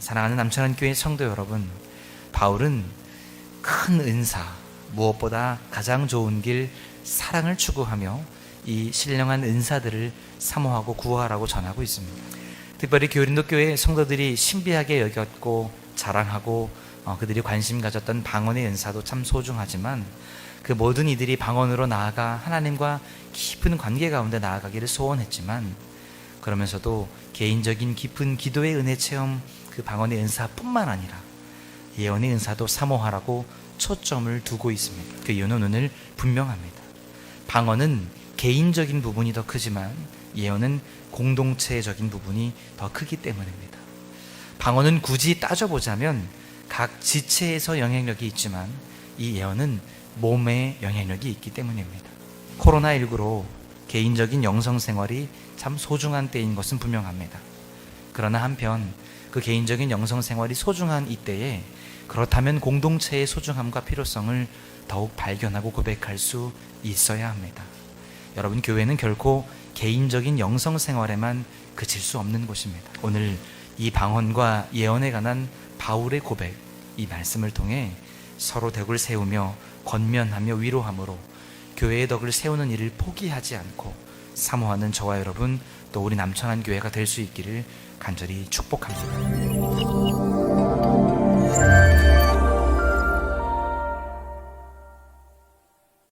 사랑하는 남천한 교회 성도 여러분, 바울은 큰 은사, 무엇보다 가장 좋은 길 사랑을 추구하며 이 신령한 은사들을 사모하고 구하라고 전하고 있습니다. 특별히 교린도 교회 성도들이 신비하게 여겼고 자랑하고 어, 그들이 관심 가졌던 방언의 은사도 참 소중하지만 그 모든 이들이 방언으로 나아가 하나님과 깊은 관계 가운데 나아가기를 소원했지만 그러면서도 개인적인 깊은 기도의 은혜 체험 그 방언의 은사뿐만 아니라 예언의 은사도 사모하라고 초점을 두고 있습니다. 그 이유는 오늘 분명합니다. 방언은 개인적인 부분이 더 크지만 예언은 공동체적인 부분이 더 크기 때문입니다. 방언은 굳이 따져보자면 각 지체에서 영향력이 있지만 이 예언은 몸에 영향력이 있기 때문입니다. 코로나19로 개인적인 영성 생활이 참 소중한 때인 것은 분명합니다. 그러나 한편 그 개인적인 영성 생활이 소중한 이때에 그렇다면 공동체의 소중함과 필요성을 더욱 발견하고 고백할 수 있어야 합니다. 여러분 교회는 결코 개인적인 영성 생활에만 그칠 수 없는 곳입니다. 오늘 이 방언과 예언에 관한 바울의 고백 이 말씀을 통해 서로 덕을 세우며 권면하며 위로함으로 교회의 덕을 세우는 일을 포기하지 않고 사모하는 저와 여러분 또 우리 남천한 교회가 될 수 있기를 간절히 축복합니다.